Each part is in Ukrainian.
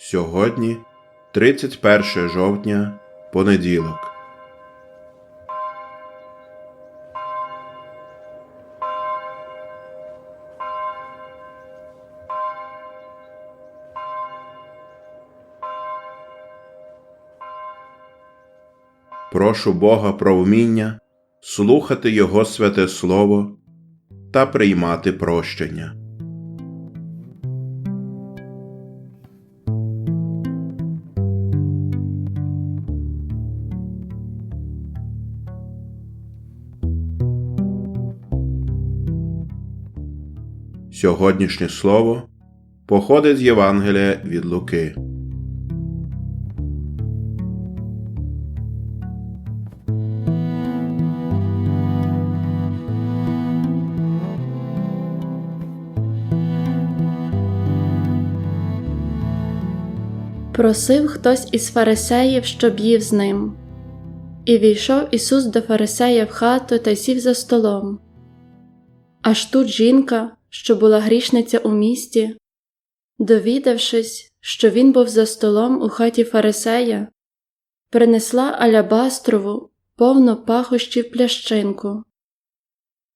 Сьогодні 31 жовтня, понеділок. Прошу Бога про вміння слухати Його святе Слово та приймати прощення. Сьогоднішнє слово походить з Євангелія від Луки. Просив хтось із фарисеїв, щоб їв з ним. І війшов Ісус до фарисея в хату та сів за столом. Аж тут жінка, що була грішниця у місті, довідавшись, що він був за столом у хаті фарисея, принесла алябастрову повну пахощів плящинку.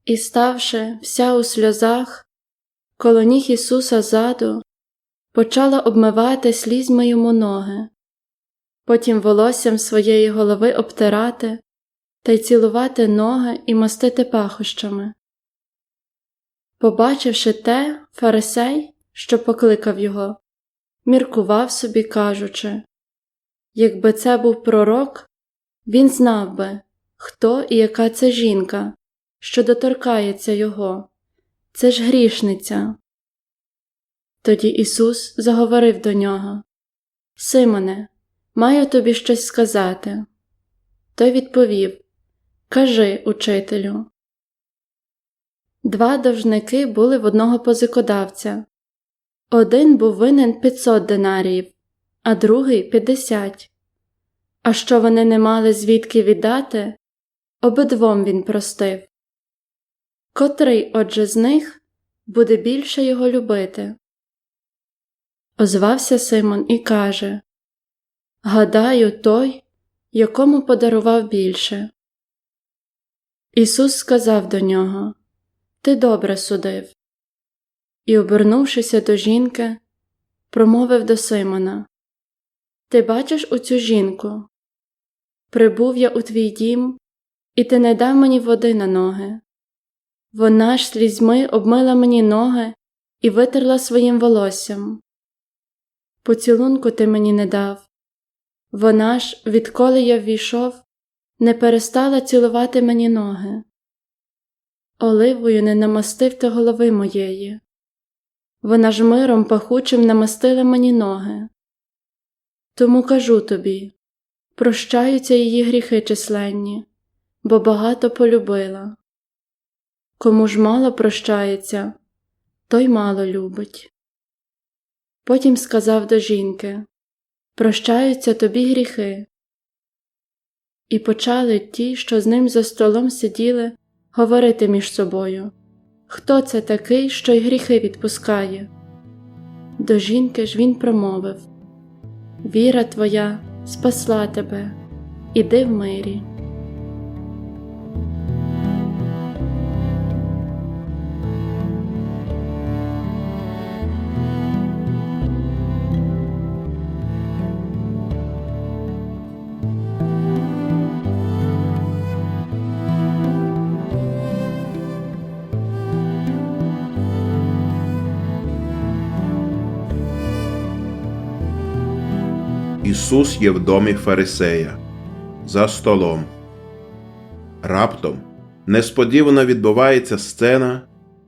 І, ставши вся у сльозах, коло ніг Ісуса ззаду, почала обмивати слізьми йому ноги, потім волоссям своєї голови обтирати та й цілувати ноги і мастити пахощами. Побачивши те, фарисей, що покликав його, міркував собі, кажучи якби це був пророк, він знав би, хто і яка це жінка, що доторкається його, це ж грішниця. Тоді Ісус заговорив до нього Симоне, маю тобі щось сказати. Той відповів Кажи, учителю. Два довжники були в одного позикодавця. Один був винен 500 динаріїв, а другий 50. А що вони не мали звідки віддати, обидвом він простив. Котрий, отже, з них буде більше його любити? Озвався Симон і каже Гадаю, той, якому подарував більше. Ісус сказав до нього Ти добре судив. І, обернувшися до жінки, промовив до Симона Ти бачиш оцю жінку? Прибув я у твій дім, і ти не дав мені води на ноги. Вона ж слізьми обмила мені ноги і витерла своїм волоссям поцілунку ти мені не дав. Вона ж, відколи я ввійшов, не перестала цілувати мені ноги. Оливою не намастив ти голови моєї. Вона ж миром пахучим намастила мені ноги. Тому кажу тобі прощаються її гріхи численні, бо багато полюбила. Кому ж мало прощається, той мало любить. Потім сказав до жінки Прощаються тобі гріхи. І почали ті, що з ним за столом сиділи, говорити між собою Хто це такий, що й гріхи відпускає? До жінки ж він промовив Віра твоя спасла тебе, іди в мирі. Ісус є в домі Фарисея за столом. Раптом несподівано відбувається сцена,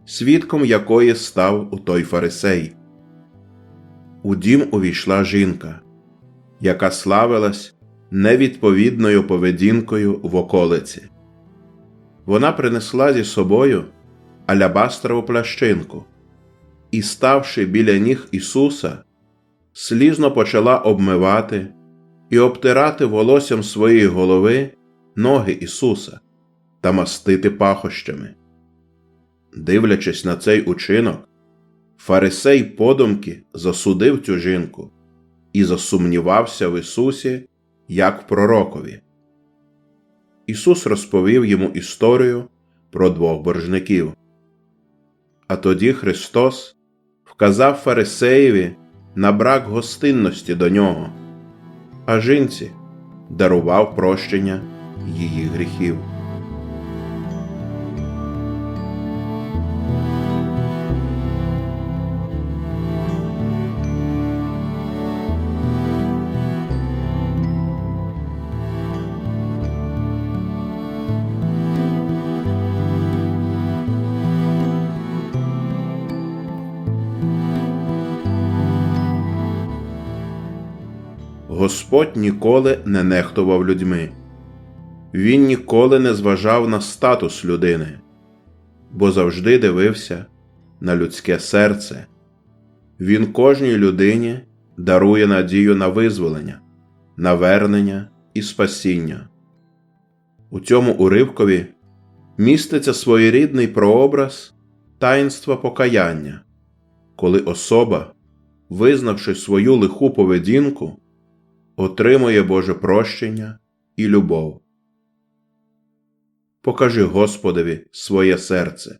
свідком якої став у той фарисей. У дім увійшла жінка, яка славилась невідповідною поведінкою в околиці. Вона принесла зі собою алябастрову плящинку і, ставши біля ніг Ісуса, слізно почала обмивати і обтирати волоссям своєї голови ноги Ісуса та мастити пахощами. Дивлячись на цей учинок, фарисей подумки засудив цю жінку і засумнівався в Ісусі як пророкові. Ісус розповів йому історію про двох боржників. А тоді Христос вказав Фарисеєві на брак гостинності до нього, а жінці дарував прощення її гріхів. Господь ніколи не нехтував людьми. Він ніколи не зважав на статус людини, бо завжди дивився на людське серце. Він кожній людині дарує надію на визволення, навернення і спасіння. У цьому уривкові міститься своєрідний прообраз таїнства покаяння, коли особа, визнавши свою лиху поведінку, отримує Боже прощення і любов. Покажи Господові своє серце,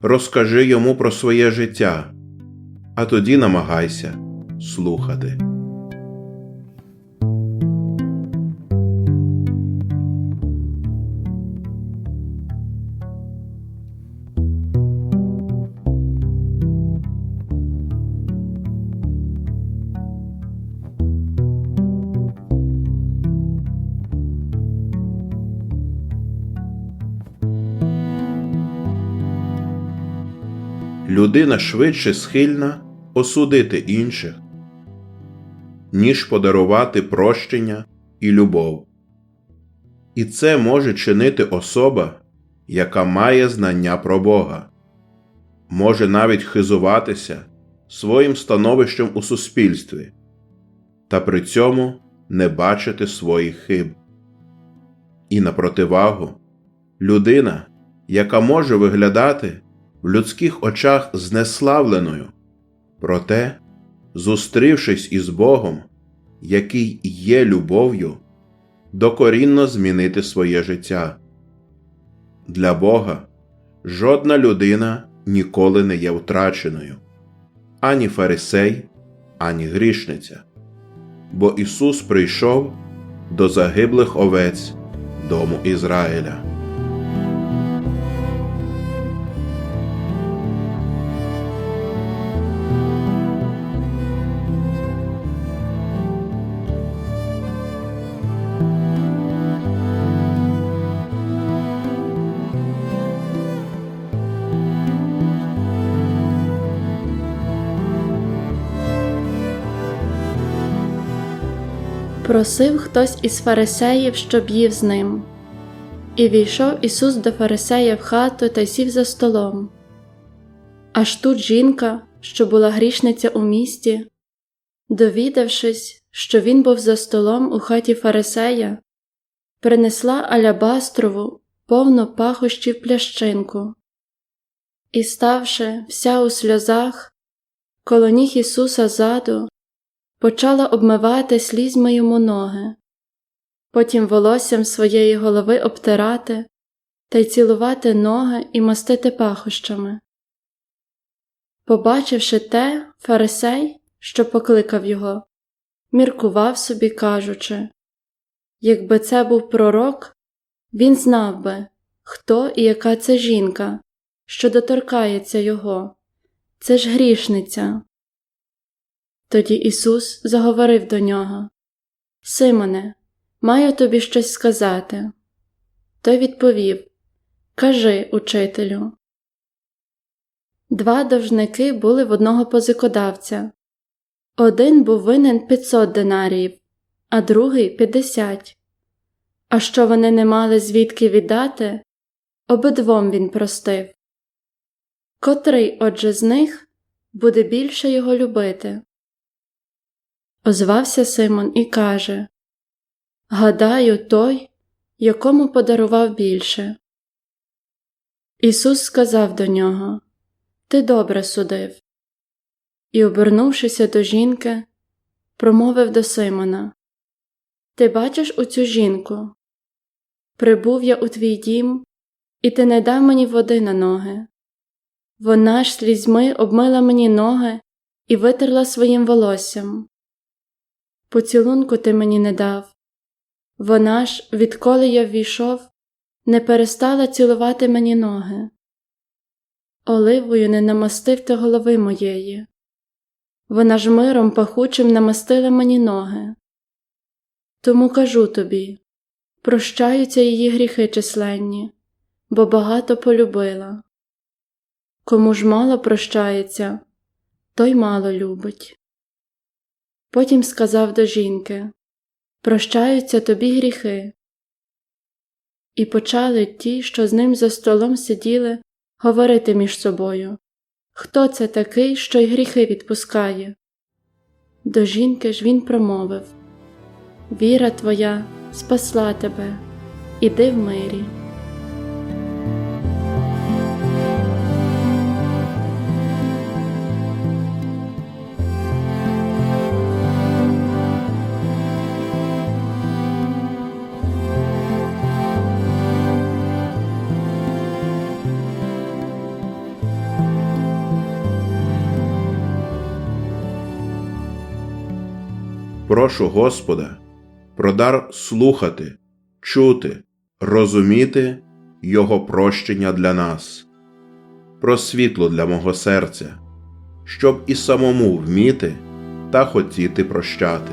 розкажи йому про своє життя, а тоді намагайся слухати. Людина швидше схильна осудити інших, ніж подарувати прощення і любов. І це може чинити особа, яка має знання про Бога, може навіть хизуватися своїм становищем у суспільстві та при цьому не бачити своїх хиб. І на противагу людина, яка може виглядати в людських очах знеславленою, проте, зустрівшись із Богом, який є любов'ю, докорінно змінити своє життя. Для Бога жодна людина ніколи не є втраченою, ані фарисей, ані грішниця, бо Ісус прийшов до загиблих овець дому Ізраїля. Просив хтось із фарисеїв, щоб їв з ним. І війшов Ісус до фарисея в хату та сів за столом. Аж тут жінка, що була грішниця у місті, довідавшись, що він був за столом у хаті фарисея, принесла алябастрову повну пахощів плящинку. І, ставши вся у сльозах, коло ніг Ісуса заду, почала обмивати слізьми йому ноги, потім волоссям своєї голови обтирати та й цілувати ноги і мастити пахощами. Побачивши те, фарисей, що покликав його, міркував собі, кажучи якби це був пророк, він знав би, хто і яка це жінка, що доторкається його, це ж грішниця. Тоді Ісус заговорив до нього Симоне, маю тобі щось сказати. Той відповів Кажи, учителю. Два довжники були в одного позикодавця. Один був винен 500 динаріїв, а другий 50. А що вони не мали звідки віддати, обидвом він простив. Котрий, отже, з них буде більше його любити? Озвався Симон і каже Гадаю, той, якому подарував більше. Ісус сказав до нього Ти добре судив. І, обернувшися до жінки, промовив до Симона Ти бачиш оцю жінку? Прибув я у твій дім, і ти не дав мені води на ноги. Вона ж слізьми обмила мені ноги і витерла своїм волоссям. Поцілунку ти мені не дав. Вона ж, відколи я ввійшов, не перестала цілувати мені ноги. Оливою не намастив ти голови моєї. Вона ж миром пахучим намастила мені ноги. Тому кажу тобі прощаються її гріхи численні, бо багато полюбила. Кому ж мало прощається, той мало любить. Потім сказав до жінки Прощаються тобі гріхи. І почали ті, що з ним за столом сиділи, говорити між собою Хто це такий, що й гріхи відпускає? До жінки ж він промовив Віра твоя спасла тебе, іди в мирі. Прошу Господа про дар слухати, чути, розуміти Його прощення для нас, про світло для мого серця, щоб і самому вміти та хотіти прощати.